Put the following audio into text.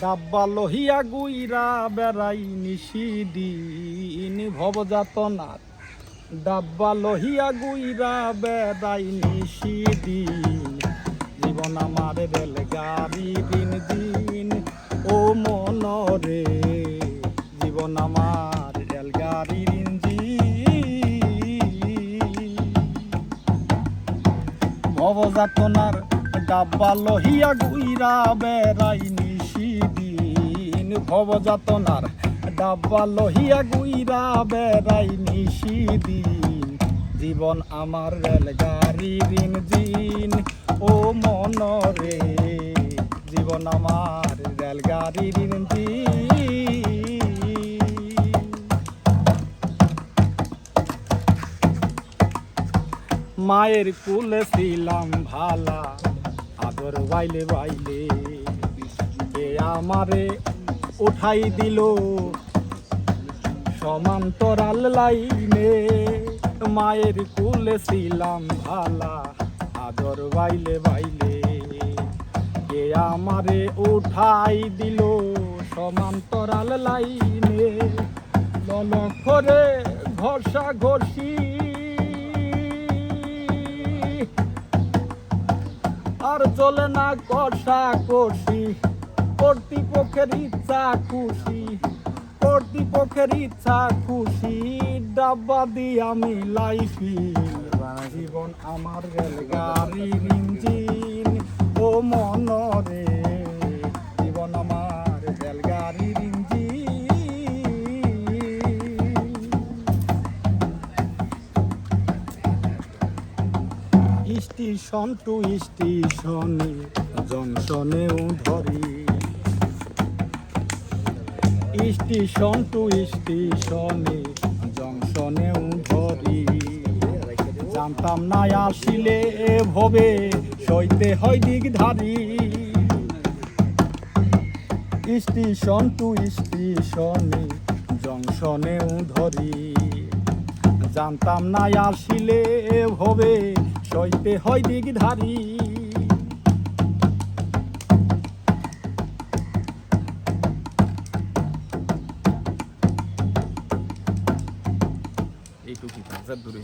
ডাব্বা লহিয়া গুইরা বেড়াই নিশিদিন ভবযাতনার ডাব্বা লহিয়া গুইরা বেড়াই নিশিদিন জীবন আমার রেলগাড়ি দিন দিন, ও মনরে। জীবন আমার রেলগাড়ি ভবযাতনার ডাব্বা লহিয়া গুইরা বেড়াই ভবযাতনার ডাব্বা লহিয়া গুইরা বেড়াই নিশিদিন। জীবন আমার রেলগাড়ি দিন দিন ও মনরে। জীবন আমার রেলগাড়ি দিন দিন মায়ের কুলে ছিলাম ভালা আদর বাইলে বাইলে, এ আমারে উঠাই দিল। সমান্তরাল লাইনে মায়ের কুলে ছিলাম ভালা, আদর বাইলে বাইলে। কে আমারে উঠাই দিল? সমান্তরাল লাইনে ললক্ষরে ঘষা ঘষি। আর চলে না কষা কষি কর্তৃপক্ষের ইচ্ছা খুশি, কর্তৃপক্ষের ইচ্ছা খুশি, ডাব্বা দিয়ে আমি লাইফি জীবন আমার রেলগাড়ির ইঞ্জিন, ও মনরে। জীবন আমার রেলগাড়ির ইঞ্জিন। স্টেশন টু স্টেশনে, জংশনেও ধরি। স্টেশন টু স্টেশনে জংশনেও ধরি জানতাম না আসিলে ভবে সইতে হয় দিকধারি স্টেশন টু স্টেশনে জংশনেও ধরি জানতাম না আসিলে ভবে সইতে হয় দিকধারি এইটুকু দূরে